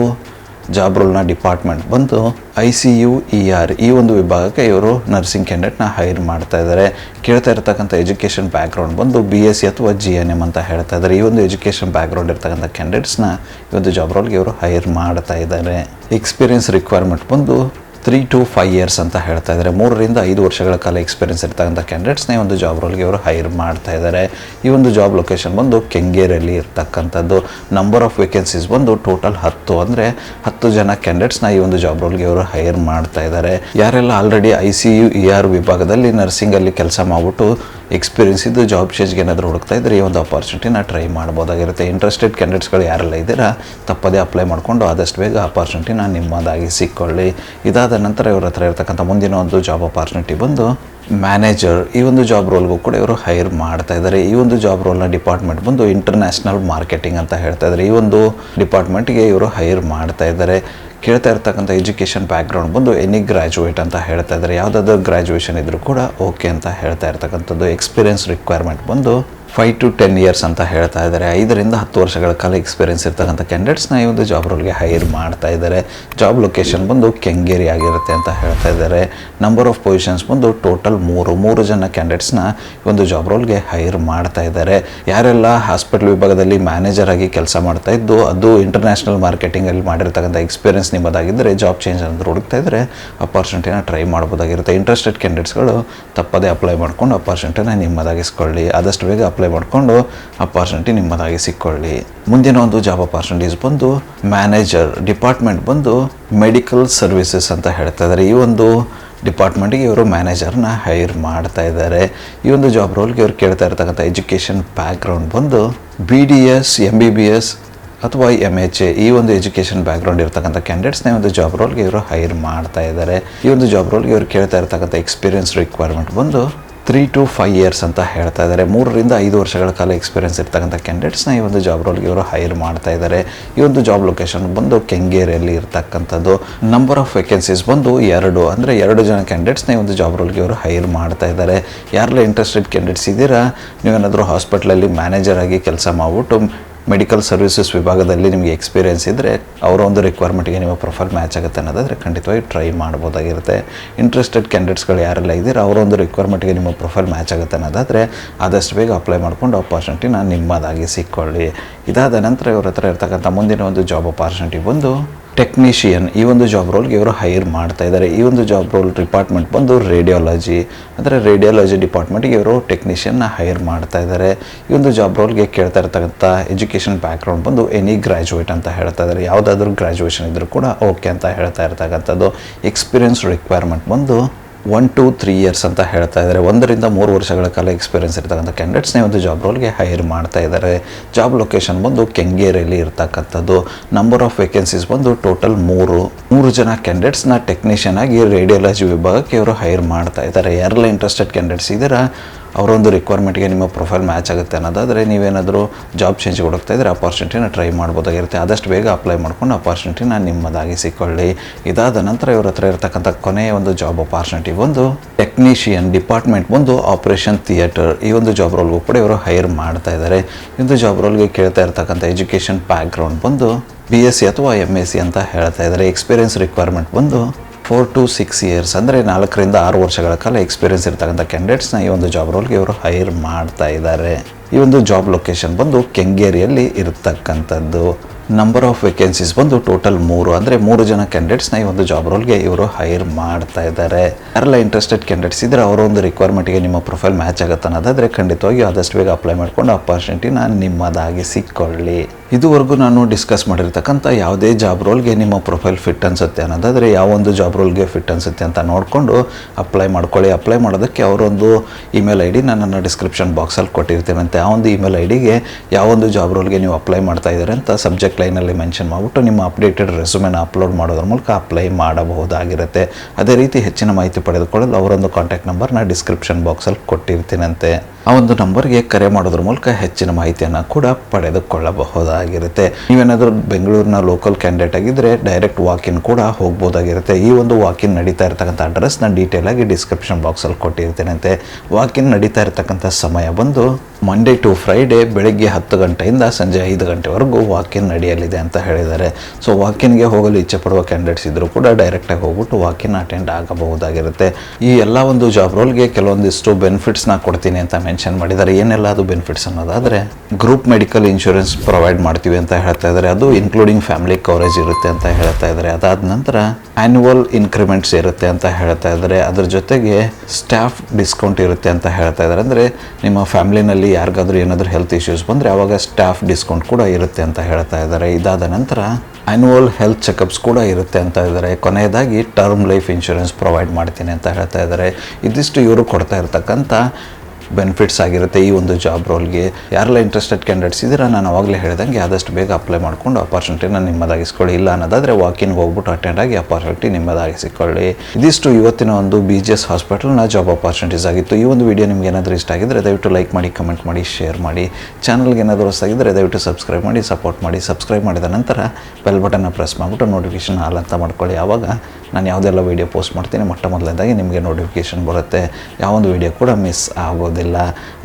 Speaker 1: ಜಾಬ್ ರೋಲ್ನ ಡಿಪಾರ್ಟ್ಮೆಂಟ್ ಬಂದು I C U, E R, ಈ ಒಂದು ವಿಭಾಗಕ್ಕೆ ಇವರು ನರ್ಸಿಂಗ್ ಕ್ಯಾಂಡಿಡೇಟ್ನ ಹೈರ್ ಮಾಡ್ತಾ ಇದ್ದಾರೆ. ಕೇಳ್ತಾ ಇರ್ತಕ್ಕಂಥ ಎಜುಕೇಷನ್ ಬ್ಯಾಕ್ಗ್ರೌಂಡ್ ಬಂದು ಬಿ ಎಸ್ ಸಿ ಅಥವಾ ಜಿ ಎನ್ ಎಂ ಅಂತ ಹೇಳ್ತಾ ಇದ್ದಾರೆ. ಈ ಒಂದು ಎಜುಕೇಷನ್ ಬ್ಯಾಕ್ಗ್ರೌಂಡ್ ಇರ್ತಕ್ಕಂಥ ಕ್ಯಾಂಡಿಡೇಟ್ಸ್ನ ಈ ಒಂದು ಜಾಬ್ ರೋಲ್ಗೆ ಇವರು ಹೈರ್ ಮಾಡ್ತಾ ಇದ್ದಾರೆ. ಎಕ್ಸ್ಪೀರಿಯನ್ಸ್ ರಿಕ್ವೈರ್ಮೆಂಟ್ ಬಂದು ತ್ರೀ ಟು ಫೈವ್ ಇಯರ್ಸ್ ಅಂತ ಹೇಳ್ತಾ ಇದ್ದಾರೆ. ಮೂರರಿಂದ ಐದು ವರ್ಷಗಳ ಕಾಲ ಎಕ್ಸ್ಪೀರಿಯನ್ಸ್ ಇರ್ತಕ್ಕಂಥ ಕ್ಯಾಂಡಿಡೇಟ್ಸ್ನೇ ಒಂದು ಜಾಬ್ ರೋಲ್ಗೆ ಅವರು ಹೈರ್ ಮಾಡ್ತಾ ಇದ್ದಾರೆ. ಈ ಒಂದು ಜಾಬ್ ಲೊಕೇಶನ್ ಬಂದು ಕೆಂಗೇರಲ್ಲಿ ಇರ್ತಕ್ಕಂಥದ್ದು. ನಂಬರ್ ಆಫ್ ವೇಕೆನ್ಸೀಸ್ ಬಂದು ಟೋಟಲ್ ಹತ್ತು. ಅಂದರೆ ಹತ್ತು ಜನ ಕ್ಯಾಂಡಿಡೇಟ್ಸ್ನ ಈ ಒಂದು ಜಾಬ್ ರೋಲ್ಗೆ ಅವರು ಹೈರ್ ಮಾಡ್ತಾ ಇದ್ದಾರೆ. ಯಾರೆಲ್ಲ already I C U E R ವಿಭಾಗದಲ್ಲಿ ನರ್ಸಿಂಗಲ್ಲಿ ಕೆಲಸ ಮಾಡಿಬಿಟ್ಟು ಎಕ್ಸ್ಪೀರಿಯನ್ಸ್ ಇದ್ದು ಜಾಬ್ ಚೇಂಜ್ಗೆ ಏನಾದರೂ ಹುಡುಕ್ತಾ ಇದ್ದರೆ ಈ ಒಂದು ಅಪಾರ್ಚುನಿಟಿನ ಟ್ರೈ ಮಾಡ್ಬೋದಾಗಿರುತ್ತೆ. ಇಂಟ್ರೆಸ್ಟೆಡ್ ಕ್ಯಾಂಡಿಡೇಟ್ಸ್ಗಳು ಯಾರೆಲ್ಲ ಇದ್ದೀರಾ, ತಪ್ಪದೇ ಅಪ್ಲೈ ಮಾಡಿಕೊಂಡು ಆದಷ್ಟು ಬೇಗ ಅಪಾರ್ಚುನಿಟಿನ ನಿಮ್ಮದಾಗಿ ಸಿಕ್ಕೊಳ್ಳಿ. ಇದಾದ ನಂತರ ಇವ್ರ ಹತ್ರ ಇರ್ತಕ್ಕಂಥ ಮುಂದಿನ ಒಂದು ಜಾಬ್ ಅಪಾರ್ಚುನಿಟಿ ಬಂದು ಮ್ಯಾನೇಜರ್ ಈ ಒಂದು ಜಾಬ್ ರೋಲ್ಗೂ ಕೂಡ ಇವರು ಹೈರ್ ಮಾಡ್ತಾ ಇದ್ದಾರೆ. ಈ ಒಂದು ಜಾಬ್ ರೋಲ್ನ ಡಿಪಾರ್ಟ್ಮೆಂಟ್ ಬಂದು ಇಂಟರ್ನ್ಯಾಷನಲ್ ಮಾರ್ಕೆಟಿಂಗ್ ಅಂತ ಹೇಳ್ತಾ ಇದ್ದಾರೆ. ಈ ಒಂದು ಡಿಪಾರ್ಟ್ಮೆಂಟ್ಗೆ ಇವರು ಹೈರ್ ಮಾಡ್ತಾ ಇದ್ದಾರೆ. ಕೇಳ್ತಾ ಇರ್ತಕ್ಕಂಥ ಎಜುಕೇಷನ್ ಬ್ಯಾಕ್ಗ್ರೌಂಡ್ ಬಂದು ಎನಿ ಗ್ರ್ಯಾಜುಯೇಟ್ ಅಂತ ಹೇಳ್ತಾ ಇದ್ದಾರೆ ಯಾವುದಾದ್ರು ಗ್ರ್ಯಾಜುಯೇಷನ್ ಇದ್ದರೂ ಕೂಡ ಓಕೆ ಅಂತ ಹೇಳ್ತಾ ಇರ್ತಕ್ಕಂಥದ್ದು. ಎಕ್ಸ್ಪೀರಿಯನ್ಸ್ ರಿಕ್ವೈರ್ಮೆಂಟ್ ಬಂದು ಫೈವ್ ಟು ಟೆನ್ ಇಯರ್ಸ್ ಅಂತ ಹೇಳ್ತಾ ಇದ್ದಾರೆ. ಐದರಿಂದ ಹತ್ತು ವರ್ಷಗಳ ಕಾಲ ಎಕ್ಸ್ಪೀರಿಯನ್ಸ್ ಇರ್ತಕ್ಕಂಥ ಕ್ಯಾಂಡಿಡೇಟ್ಸ್ನ ಈ ಒಂದು ಜಾಬ್ ರೋಲ್ಗೆ ಹೈರ್ ಮಾಡ್ತಾ ಇದ್ದಾರೆ. ಜಾಬ್ ಲೊಕೇಶನ್ ಬಂದು ಕೆಂಗೇರಿ ಆಗಿರುತ್ತೆ ಅಂತ ಹೇಳ್ತಾ ಇದ್ದಾರೆ. ನಂಬರ್ ಆಫ್ ಪೊಸಿಷನ್ಸ್ ಬಂದು ಟೋಟಲ್ ಮೂರು. ಮೂರು ಜನ ಕ್ಯಾಂಡಿಡೇಟ್ಸ್ನ ಈ ಒಂದು ಜಾಬ್ ರೋಲ್ಗೆ ಹೈರ್ ಮಾಡ್ತಾ ಇದ್ದಾರೆ. ಯಾರೆಲ್ಲ ಹಾಸ್ಪಿಟಲ್ ವಿಭಾಗದಲ್ಲಿ ಮ್ಯಾನೇಜರ್ ಆಗಿ ಕೆಲಸ ಮಾಡ್ತಾ ಇದ್ದು, ಅದು ಇಂಟರ್ನ್ಯಾಷನಲ್ ಮಾರ್ಕೆಟಿಂಗಲ್ಲಿ ಮಾಡಿರ್ತಕ್ಕಂಥ ಎಕ್ಸ್ಪೀರಿಯನ್ಸ್ ನಿಮ್ಮದಾಗಿದ್ದರೆ ಜಾಬ್ ಚೇಂಜ್ ಅಂತ ಹುಡುಕ್ತಾ ಇದ್ದರೆ ಅಪಾರ್ಚುನಿಟಿನ ಟ್ರೈ ಮಾಡ್ಬೋದಾಗಿರುತ್ತೆ. ಇಂಟ್ರೆಸ್ಟೆಡ್ ಕ್ಯಾಂಡಿಡೇಟ್ಸ್ಗಳು ತಪ್ಪದೇ ಅಪ್ಲೈ ಮಾಡ್ಕೊಂಡು ಅಪಾರ್ಚುನಿಟಿನ ನಿಮ್ಮದಾಗಿಸ್ಕೊಳ್ಳಿ. ಆದಷ್ಟು ಬೇಗ ಅಪ್ಲೈ ಮಾಡಿಕೊಂಡು ಅಪಾರ್ಚುನಿಟಿ ನಿಮ್ಮದಾಗಿ ಸಿಕ್ಕೊಳ್ಳಿ. ಮುಂದಿನ ಒಂದು ಜಾಬ್ ಅಪಾರ್ಚುನಿಟೀಸ್ ಬಂದು ಮ್ಯಾನೇಜರ್ ಡಿಪಾರ್ಟ್ಮೆಂಟ್ ಬಂದು ಮೆಡಿಕಲ್ ಸರ್ವಿಸಸ್ ಅಂತ ಹೇಳ್ತಾ ಇದ್ದಾರೆ ಈ ಒಂದು ಡಿಪಾರ್ಟ್ಮೆಂಟ್ಗೆ ಇವರು ಮ್ಯಾನೇಜರ್ನ ಹೈರ್ ಮಾಡ್ತಾ ಇದ್ದಾರೆ ಈ ಒಂದು ಜಾಬ್ ರೋಲ್ಗೆ ಇವರು ಕೇಳ್ತಾ ಇರ್ತಕ್ಕಂಥ ಎಜುಕೇಷನ್ ಬ್ಯಾಕ್ಗ್ರೌಂಡ್ ಬಂದು B D S M B B S ಅಥವಾ ಎಂ ಎಚ್ ಎ ಈ ಒಂದು ಎಜುಕೇಷನ್ ಬ್ಯಾಕ್ಗ್ರೌಂಡ್ ಇರ್ತಕ್ಕಂಥ ಕ್ಯಾಂಡಿಡೇಟ್ಸ್ನ ಒಂದು ಜಾಬ್ ರೋಲ್ಗೆ ಇವರು ಹೈರ್ ಮಾಡ್ತಾ ಇದ್ದಾರೆ ಈ ಒಂದು ಜಾಬ್ ರೋಲ್ಗೆ ಇವರು ಕೇಳ್ತಾ ಇರ್ತಕ್ಕಂಥ ಎಕ್ಸ್ಪೀರಿಯನ್ಸ್ ರಿಕ್ವೈರ್ಮೆಂಟ್ ಬಂದು ತ್ರೀ ಟು ಫೈವ್ ಇಯರ್ಸ್ ಅಂತ ಹೇಳ್ತಾ ಇದ್ದಾರೆ. ಮೂರರಿಂದ ಐದು ವರ್ಷಗಳ ಕಾಲ ಎಕ್ಸ್ಪೀರಿಯನ್ಸ್ ಇರ್ತಕ್ಕಂಥ ಕ್ಯಾಂಡಿಡೇಟ್ಸ್ನ ಈ ಒಂದು ಜಾಬ್ ರೋಲ್ಗೆ ಇವರು ಹೈರ್ ಮಾಡ್ತಾ ಇದ್ದಾರೆ. ಈ ಒಂದು ಜಾಬ್ ಲೊಕೇಶನ್ ಬಂದು ಕೆಂಗೇರಿಯಲ್ಲಿ ಇರ್ತಕ್ಕಂಥದ್ದು. ನಂಬರ್ ಆಫ್ ವೇಕೆನ್ಸೀಸ್ ಬಂದು ಎರಡು, ಅಂದರೆ ಎರಡು ಜನ ಕ್ಯಾಂಡಿಡೇಟ್ಸ್ನ ಈ ಒಂದು ಜಾಬ್ ರೋಲ್ಗೆ ಇವರು ಹೈರ್ ಮಾಡ್ತಾ ಇದ್ದಾರೆ. ಯಾರೆಲ್ಲ ಇಂಟ್ರೆಸ್ಟೆಡ್ ಕ್ಯಾಂಡಿಡೇಟ್ಸ್ ಇದ್ದೀರಾ ನೀವೇನಾದರೂ ಹಾಸ್ಪಿಟ್ಲಲ್ಲಿ ಮ್ಯಾನೇಜರ್ ಆಗಿ ಕೆಲಸ ಮಾಡಿಬಿಟ್ಟು ಮೆಡಿಕಲ್ ಸರ್ವಿಸಸ್ ವಿಭಾಗದಲ್ಲಿ ನಿಮಗೆ ಎಕ್ಸ್ಪೀರಿಯನ್ಸ್ ಇದ್ದರೆ ಅವರ ಒಂದು ರಿಕ್ವೈರ್ಮೆಂಟ್ಗೆ ನಿಮ್ಮ ಪ್ರೊಫೈಲ್ ಮ್ಯಾಚ್ ಆಗುತ್ತೆ ಅನ್ನೋದಾದರೆ ಖಂಡಿತವಾಗಿ ಟ್ರೈ ಮಾಡ್ಬೋದಾಗಿರುತ್ತೆ. ಇಂಟ್ರೆಸ್ಟೆಡ್ ಕ್ಯಾಂಡಿಡೇಟ್ಸ್ಗಳು ಯಾರೆಲ್ಲ ಇದ್ದೀರಾ, ಅವರ ಒಂದು ರಿಕ್ವೈರ್ಮೆಂಟ್ಗೆ ನಿಮ್ಮ ಪ್ರೊಫೈಲ್ ಮ್ಯಾಚ್ ಆಗುತ್ತೆ ಅನ್ನೋದಾದರೆ ಆದಷ್ಟು ಬೇಗ ಅಪ್ಲೈ ಮಾಡ್ಕೊಂಡು ನಾನು ನಿಮ್ಮದಾಗಿ ಸಿಕ್ಕೊಳ್ಳಿ. ಇದಾದ ನಂತರ ಇವ್ರ ಹತ್ರ ಇರ್ತಕ್ಕಂಥ ಮುಂದಿನ ಒಂದು ಜಾಬ್ ಅಪಾರ್ಚುನಿಟಿ ಬಂದು ಟೆಕ್ನಿಷಿಯನ್ ಈ ಒಂದು ಜಾಬ್ ರೋಲ್ಗೆ ಇವರು ಹೈರ್ ಮಾಡ್ತಾ ಇದ್ದಾರೆ ಈ ಒಂದು ಜಾಬ್ ರೋಲ್ ಡಿಪಾರ್ಟ್ಮೆಂಟ್ ಬಂದು ರೇಡಿಯಾಲಜಿ ಅಂದರೆ ರೇಡಿಯಾಲಜಿ ಡಿಪಾರ್ಟ್ಮೆಂಟ್ಗೆ ಇವರು ಟೆಕ್ನಿಷಿಯನ್ನ ಹೈರ್ ಮಾಡ್ತಾ ಇದ್ದಾರೆ ಈ ಒಂದು ಜಾಬ್ ರೋಲ್ಗೆ ಕೇಳ್ತಾ ಇರ್ತಕ್ಕಂಥ ಎಜುಕೇಷನ್ ಬ್ಯಾಕ್ಗ್ರೌಂಡ್ ಬಂದು ಎನಿ ಗ್ರ್ಯಾಜುಯೇಟ್ ಅಂತ ಹೇಳ್ತಾ ಇದ್ದಾರೆ ಯಾವುದಾದ್ರೂ ಗ್ರ್ಯಾಜುಯೇಷನ್ ಇದ್ದರೂ ಕೂಡ ಓಕೆ ಅಂತ ಹೇಳ್ತಾ ಇರ್ತಕ್ಕಂಥದ್ದು. ಎಕ್ಸ್ಪೀರಿಯನ್ಸ್ ರಿಕ್ವೈರ್ಮೆಂಟ್ ಬಂದು ಒನ್ ಟು ತ್ರೀ ಇಯರ್ಸ್ ಅಂತ ಹೇಳ್ತಾ ಇದ್ದಾರೆ. ಒಂದರಿಂದ ಮೂರು ವರ್ಷಗಳ ಕಾಲ ಎಕ್ಸ್ಪೀರಿಯನ್ಸ್ ಇರ್ತಕ್ಕಂಥ ಕ್ಯಾಂಡಿಡೇಟ್ಸ್ನೇ ಒಂದು ಜಾಬ್ ರೋಲ್ಗೆ ಹೈರ್ ಮಾಡ್ತಾ ಇದ್ದಾರೆ. ಜಾಬ್ ಲೊಕೇಶನ್ ಬಂದು ಕೆಂಗೇರಿಯಲ್ಲಿ ಇರ್ತಕ್ಕಂಥದ್ದು. ನಂಬರ್ ಆಫ್ ವೇಕೆನ್ಸೀಸ್ ಬಂದು ಟೋಟಲ್ ಮೂರು. ಮೂರು ಜನ ಕ್ಯಾಂಡಿಡೇಟ್ಸ್ನ ಟೆಕ್ನಿಷಿಯನ್ ಆಗಿ ರೇಡಿಯಾಲಜಿ ವಿಭಾಗಕ್ಕೆ ಇವರು ಹೈರ್ ಮಾಡ್ತಾ ಇದ್ದಾರೆ. ಯಾರೆಲ್ಲ ಇಂಟ್ರೆಸ್ಟೆಡ್ ಕ್ಯಾಂಡಿಡೇಟ್ಸ್ ಇದ್ದೀರಾ? ಅವರೊಂದು ರಿಕ್ವೈರ್ಮೆಂಟ್ಗೆ ನಿಮ್ಮ ಪ್ರೊಫೈಲ್ ಮ್ಯಾಚ್ ಆಗುತ್ತೆ ಅನ್ನೋದಾದರೆ ನೀವೇನಾದರೂ ಜಾಬ್ ಚೇಂಜ್ ಕೊಡುತ್ತಾ ಇದ್ದರೆ ಅಪಾರ್ಚುನಿಟಿನ ಟ್ರೈ ಮಾಡ್ಬೋದಾಗಿರುತ್ತೆ. ಆದಷ್ಟು ಬೇಗ ಅಪ್ಲೈ ಮಾಡ್ಕೊಂಡು ಅಪಾರ್ಚುನಿಟಿನ ನಿಮ್ಮದಾಗಿ ಸಿಕ್ಕೊಳ್ಳಿ. ಇದಾದ ನಂತರ ಇವ್ರ ಹತ್ರ ಇರತಕ್ಕಂಥ ಕೊನೆಯ ಒಂದು ಜಾಬ್ ಅಪಾರ್ಚುನಿಟಿ ಒಂದು ಟೆಕ್ನಿಷಿಯನ್ ಡಿಪಾರ್ಟ್ಮೆಂಟ್ ಬಂದು ಆಪರೇಷನ್ ಥಿಯೇಟರ್ ಈ ಒಂದು ಜಾಬ್ ರೋಲ್ಗೂ ಕೂಡ ಇವರು ಹೈರ್ ಮಾಡ್ತಾ ಇದ್ದಾರೆ. ಇಂದು ಒಂದು ಜಾಬ್ ರೋಲ್ಗೆ ಕೇಳ್ತಾ ಇರ್ತಕ್ಕಂಥ ಎಜುಕೇಷನ್ ಬ್ಯಾಕ್ಗ್ರೌಂಡ್ ಬಂದು ಬಿ ಎಸ್ ಸಿ ಅಥವಾ ಎಂ ಎಸ್ ಸಿ ಅಂತ ಹೇಳ್ತಾ ಇದ್ದಾರೆ. ಎಕ್ಸ್ಪೀರಿಯನ್ಸ್ ರಿಕ್ವೈರ್ಮೆಂಟ್ ಬಂದು ಫೋರ್ ಟು ಸಿಕ್ಸ್ ಇಯರ್ಸ್ ಅಂದರೆ ನಾಲ್ಕರಿಂದ ಆರು ವರ್ಷಗಳ ಕಾಲ ಎಕ್ಸ್ಪೀರಿಯನ್ಸ್ ಇರ್ತಕ್ಕಂಥ ಕ್ಯಾಂಡಿಡೇಟ್ಸ್ನ ಈ ಒಂದು ಜಾಬ್ ರೋಲ್ಗೆ ಇವರು ಹೈರ್ ಮಾಡ್ತಾ ಇದ್ದಾರೆ ಈ ಒಂದು ಜಾಬ್ ಲೊಕೇಶನ್ ಬಂದು ಕೆಂಗೇರಿಯಲ್ಲಿ ಇರತಕ್ಕಂಥದ್ದು. ನಂಬರ್ ಆಫ್ ವೇಕೆನ್ಸೀಸ್ ಬಂದು ಟೋಟಲ್ ಮೂರು, ಅಂದರೆ ಮೂರು ಜನ ಕ್ಯಾಂಡಿಡೇಟ್ಸ್ನ ಈ ಒಂದು ಜಾಬ್ ರೋಲ್ಗೆ ಇವರು ಹೈರ್ ಮಾಡ್ತಾ ಇದ್ದಾರೆ ಯಾರೆಲ್ಲ ಇಂಟ್ರೆಸ್ಟೆಡ್ ಕ್ಯಾಂಡಿಡೇಟ್ಸ್ ಇದ್ದರೆ ಅವರ ಒಂದು ರಿಕ್ವೈರ್ಮೆಂಟ್ಗೆ ನಿಮ್ಮ ಪ್ರೊಫೈಲ್ ಮ್ಯಾಚ್ ಆಗುತ್ತೆ ಅನ್ನೋದಾದರೆ ಖಂಡಿತವಾಗಿ ಆದಷ್ಟು ಬೇಗ ಅಪ್ಲೈ ಮಾಡ್ಕೊಂಡು ಅಪಾರ್ಚುನಿಟಿನ ನಿಮ್ಮದಾಗಿ ಸಿಕ್ಕೊಳ್ಳಿ. ಇದುವರೆಗೂ ನಾನು ಡಿಸ್ಕಸ್ ಮಾಡಿರ್ತಕ್ಕಂಥ ಯಾವುದೇ ಜಾಬ್ ರೋಲ್ಗೆ ನಿಮ್ಮ ಪ್ರೊಫೈಲ್ ಫಿಟ್ ಅನಿಸುತ್ತೆ ಅನ್ನೋದಾದರೆ ಯಾವ ಒಂದು ಜಾಬ್ ರೋಲ್ಗೆ ಫಿಟ್ ಅನಿಸುತ್ತೆ ಅಂತ ನೋಡಿಕೊಂಡು ಅಪ್ಲೈ ಮಾಡ್ಕೊಳ್ಳಿ. ಅಪ್ಲೈ ಮಾಡೋದಕ್ಕೆ ಅವರೊಂದು ಇಮೇಲ್ ಐ ಡಿ ನಾನು ಡಿಸ್ಕ್ರಿಪ್ಷನ್ ಬಾಕ್ಸಲ್ಲಿ ಕೊಟ್ಟಿರ್ತೇನಂತೆ. ಆ ಒಂದು ಇಮೇಲ್ ಐ ಡಿಗೆ ಯಾವೊಂದು ಜಾಬ್ ರೋಲ್ಗೆ ನೀವು ಅಪ್ಲೈ ಮಾಡ್ತಾ ಇದ್ದಾರೆ ಅಂತ ಸಬ್ಜೆಕ್ಟ್ ಲೈನಲ್ಲಿ ಮೆನ್ಷನ್ ಮಾಡಿಬಿಟ್ಟು ನಿಮ್ಮ ಅಪ್ಡೇಟೆಡ್ ರೆಸ್ಯೂಮೆನ ಅಪ್ಲೋಡ್ ಮಾಡೋದ್ರ ಮೂಲಕ ಅಪ್ಲೈ ಮಾಡಬಹುದಾಗಿರುತ್ತೆ. ಅದೇ ರೀತಿ ಹೆಚ್ಚಿನ ಮಾಹಿತಿ ಪಡೆದುಕೊಳ್ಳಲು ಅವರೊಂದು ಕಾಂಟ್ಯಾಕ್ಟ್ ನಂಬರ್ನ ಡಿಸ್ಕ್ರಿಪ್ಷನ್ ಬಾಕ್ಸಲ್ಲಿ ಕೊಟ್ಟಿರ್ತೀನಂತೆ. ಆ ಒಂದು ನಂಬರ್ಗೆ ಕರೆ ಮಾಡೋದ್ರ ಮೂಲಕ ಹೆಚ್ಚಿನ ಮಾಹಿತಿಯನ್ನು ಕೂಡ ಪಡೆದುಕೊಳ್ಳಬಹುದಾಗಿರುತ್ತೆ. ನೀವೇನಾದರೂ ಬೆಂಗಳೂರಿನ ಲೋಕಲ್ ಕ್ಯಾಂಡಿಡೇಟ್ ಆಗಿದ್ದರೆ ಡೈರೆಕ್ಟ್ ವಾಕಿನ್ ಕೂಡ ಹೋಗ್ಬೋದಾಗಿರುತ್ತೆ. ಈ ಒಂದು ವಾಕಿನ್ ನಡೀತಾ ಇರತಕ್ಕಂಥ ಅಡ್ರೆಸ್ನ ಡೀಟೇಲಾಗಿ ಡಿಸ್ಕ್ರಿಪ್ಷನ್ ಬಾಕ್ಸಲ್ಲಿ ಕೊಟ್ಟಿರ್ತೇನಂತೆ. ವಾಕಿನ್ ನಡೀತಾ ಇರತಕ್ಕಂಥ ಸಮಯ ಬಂದು ಮಂಡೇ ಟು ಫ್ರೈಡೇ ಬೆಳಗ್ಗೆ ಹತ್ತು ಗಂಟೆಯಿಂದ ಸಂಜೆ ಐದು ಗಂಟೆವರೆಗೂ ವಾಕಿನ್ ನಡೆಯಲಿದೆ ಅಂತ ಹೇಳಿದ್ದಾರೆ. ಸೊ ವಾಕಿನ್ಗೆ ಹೋಗಲು ಇಚ್ಛೆ ಪಡುವ ಕ್ಯಾಂಡಿಡೇಟ್ಸ್ ಇದ್ದರೂ ಕೂಡ ಡೈರೆಕ್ಟಾಗಿ ಹೋಗ್ಬಿಟ್ಟು ವಾಕಿನ್ ಅಟೆಂಡ್ ಆಗಬಹುದಾಗಿರುತ್ತೆ. ಈ ಎಲ್ಲ ಒಂದು ಜಾಬ್ ರೋಲ್ಗೆ ಕೆಲವೊಂದಿಷ್ಟು ಬೆನಿಫಿಟ್ಸ್ನ ಕೊಡ್ತೀನಿ ಅಂತ ಮೆನ್ಷನ್ ಮಾಡಿದ್ದಾರೆ. ಏನೆಲ್ಲ ಅದು ಬೆನಿಫಿಟ್ಸ್ ಅನ್ನೋದಾದರೆ ಗ್ರೂಪ್ ಮೆಡಿಕಲ್ ಇನ್ಶೂರೆನ್ಸ್ ಪ್ರೊವೈಡ್ ಮಾಡ್ತೀವಿ ಅಂತ ಹೇಳ್ತಾ ಇದ್ದಾರೆ. ಅದು ಇನ್ಕ್ಲೂಡಿಂಗ್ ಫ್ಯಾಮಿಲಿ ಕವರೇಜ್ ಇರುತ್ತೆ ಅಂತ ಹೇಳ್ತಾ ಇದ್ದಾರೆ. ಅದಾದ ನಂತರ ಆ್ಯನ್ಯುವಲ್ ಇನ್ಕ್ರಿಮೆಂಟ್ಸ್ ಇರುತ್ತೆ ಅಂತ ಹೇಳ್ತಾ ಇದ್ದಾರೆ. ಅದ್ರ ಜೊತೆಗೆ ಸ್ಟಾಫ್ ಡಿಸ್ಕೌಂಟ್ ಇರುತ್ತೆ ಅಂತ ಹೇಳ್ತಾ ಇದ್ದಾರೆ. ಅಂದರೆ ನಿಮ್ಮ ಫ್ಯಾಮಿಲಿನಲ್ಲಿ ಯಾರಿಗಾದ್ರೂ ಏನಾದರೂ ಹೆಲ್ತ್ ಇಶ್ಯೂಸ್ ಬಂದರೆ ಆವಾಗ ಸ್ಟಾಫ್ ಡಿಸ್ಕೌಂಟ್ ಕೂಡ ಇರುತ್ತೆ ಅಂತ ಹೇಳ್ತಾ ಇದ್ದಾರೆ. ಇದಾದ ನಂತರ ಆ್ಯನ್ಯುವಲ್ ಹೆಲ್ತ್ ಚೆಕಪ್ಸ್ ಕೂಡ ಇರುತ್ತೆ ಅಂತ ಇದ್ದಾರೆ ಕೊನೆಯದಾಗಿ ಟರ್ಮ್ ಲೈಫ್ ಇನ್ಶೂರೆನ್ಸ್ ಪ್ರೊವೈಡ್ ಮಾಡ್ತೀನಿ ಅಂತ ಹೇಳ್ತಾ ಇದ್ದಾರೆ. ಇದಿಷ್ಟು ಇವರು ಕೊಡ್ತಾ ಇರ್ತಕ್ಕಂಥ ಬೆನಿಫಿಟ್ಸ್ ಆಗಿರುತ್ತೆ ಈ ಒಂದು ಜಾಬ್ ರೋಲ್ಗೆ ಯಾರೆಲ್ಲ ಇಂಟ್ರೆಸ್ಟೆಡ್ ಕ್ಯಾಂಡಿಡೇಟ್ಸ್ ಇದ್ದೀರಾ, ನಾನು ಅವಾಗಲೇ ಹೇಳಿದಂಗೆ ಆದಷ್ಟು ಬೇಗ ಅಪ್ಲೈ ಮಾಡ್ಕೊಂಡು ಅಪಾರ್ಚುನಿಟಿನ ನಿಮ್ಮದಾಗಿಸ್ಕೊಳ್ಳಿ. ಇಲ್ಲ ಅನ್ನೋದಾದರೆ ವಾಕಿನ್ ಹೋಗ್ಬಿಟ್ಟು ಅಟೆಂಡ್ ಆಗಿ ಅಪಾರ್ಚುನಿಟಿ ನಿಮ್ಮದಾಗಿಸಿಕೊಳ್ಳಿ. ಇದಿಷ್ಟು ಇವತ್ತಿನ ಒಂದು ಬಿ ಜಿ ಎಸ್ ಹಾಸ್ಪಿಟಲ್ನ ಜಾಬ್ ಅಪಾರ್ಚುನಿಟೀಸ್ ಆಗಿತ್ತು. ಈ ಒಂದು ವಿಡಿಯೋ ನಿಮ್ಗೆ ಏನಾದರೂ ಇಷ್ಟ ಆಗಿದ್ದರೆ ದಯವಿಟ್ಟು ಲೈಕ್ ಮಾಡಿ ಕಮೆಂಟ್ ಮಾಡಿ ಶೇರ್ ಮಾಡಿ. ಚಾನಲ್ಗೆ ಏನಾದರೂ ಹೊಸಾಗಿದ್ದರೆ ದಯವಿಟ್ಟು ಸಬ್ಸ್ಕ್ರೈಬ್ ಮಾಡಿ ಸಪೋರ್ಟ್ ಮಾಡಿ. ಸಬ್ಸ್ಕ್ರೈಬ್ ಮಾಡಿದ ನಂತರ ಬೆಲ್ ಬಟನ್ನ ಪ್ರೆಸ್ ಮಾಡಿಬಿಟ್ಟು ನೋಟಿಫಿಕೇಶನ್ ಹಾಲ್ ಅಂತ ಮಾಡ್ಕೊಳ್ಳಿ. ಆವಾಗ ನಾನು ಯಾವುದೆಲ್ಲ ವೀಡಿಯೋ ಪೋಸ್ಟ್ ಮಾಡ್ತೀನಿ, ಮೊಟ್ಟ ಮೊದಲನೇದಾಗಿ ನಿಮಗೆ ನೋಟಿಫಿಕೇಷನ್ ಬರುತ್ತೆ. ಯಾವೊಂದು ವೀಡಿಯೋ ಕೂಡ ಮಿಸ್ ಆಗೋದಿಲ್ಲ.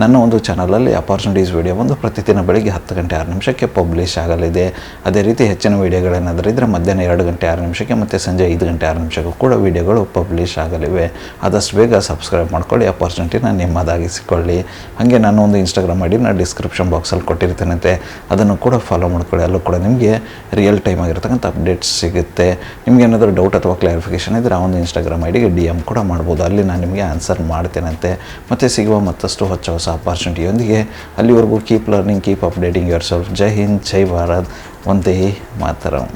Speaker 1: ನನ್ನ ಒಂದು ಚಾನಲಲ್ಲಿ ಅಪಾರ್ಚುನಿಟೀಸ್ ವೀಡಿಯೋ ಒಂದು ಪ್ರತಿದಿನ ಬೆಳಗ್ಗೆ ಹತ್ತು ಗಂಟೆ ಆರು ನಿಮಿಷಕ್ಕೆ ಪಬ್ಲಿಷ್ ಆಗಲಿದೆ. ಅದೇ ರೀತಿ ಹೆಚ್ಚಿನ ವೀಡಿಯೋಗಳೇನಾದರೂ ಇದ್ದರೆ ಮಧ್ಯಾಹ್ನ ಎರಡು ಗಂಟೆ ಆರು ನಿಮಿಷಕ್ಕೆ ಮತ್ತು ಸಂಜೆ ಐದು ಗಂಟೆ ಆರು ನಿಮಿಷಕ್ಕೂ ಕೂಡ ವೀಡಿಯೋಗಳು ಪಬ್ಲಿಷ್ ಆಗಲಿವೆ. ಆದಷ್ಟು ಬೇಗ ಸಬ್ಸ್ಕ್ರೈಬ್ ಮಾಡ್ಕೊಳ್ಳಿ ಅಪಾರ್ಚುನಿಟಿನ ನಿಮ್ಮದಾಗಿಸಿಕೊಳ್ಳಿ. ಹಾಗೆ ನಾನು ಒಂದು ಇನ್ಸ್ಟಾಗ್ರಾಮ್ ಐ ಡಿನ ಡಿಸ್ಕ್ರಿಪ್ಷನ್ ಬಾಕ್ಸಲ್ಲಿ ಕೊಟ್ಟಿರ್ತೇನಂತೆ. ಅದನ್ನು ಕೂಡ ಫಾಲೋ ಮಾಡ್ಕೊಳ್ಳಿ. ಅಲ್ಲೂ ಕೂಡ ನಿಮಗೆ ರಿಯಲ್ ಟೈಮ್ ಆಗಿರ್ತಕ್ಕಂಥ ಅಪ್ಡೇಟ್ಸ್ ಸಿಗುತ್ತೆ. ನಿಮಗೇನಾದರೂ ಡೌಟ್ ಅಥವಾ ಕ್ಲಾರಿಫಿಕೇಷನ್ ಇದ್ದರೆ ಒಂದು ಇನ್ಸ್ಟಾಗ್ರಾಮ್ ಐ ಡಿಗೆ ಡಿ ಎಂ ಕೂಡ ಮಾಡ್ಬೋದು. ಅಲ್ಲಿ ನಾನು ನಿಮಗೆ ಆನ್ಸರ್ ಮಾಡ್ತೇನಂತೆ. ಮತ್ತು ಸಿಗುವ ಮತ್ತಷ್ಟು ಹೊಚ್ಚ ಹೊಸ ಅಪಾರ್ಚುನಿಟಿಯೊಂದಿಗೆ ಅಲ್ಲಿವರೆಗೂ keep learning keep updating yourself ಜೈ ಹಿಂದ್, ಜೈ ಭಾರತ್. ಒಂದೇ ಮಾತರಂ.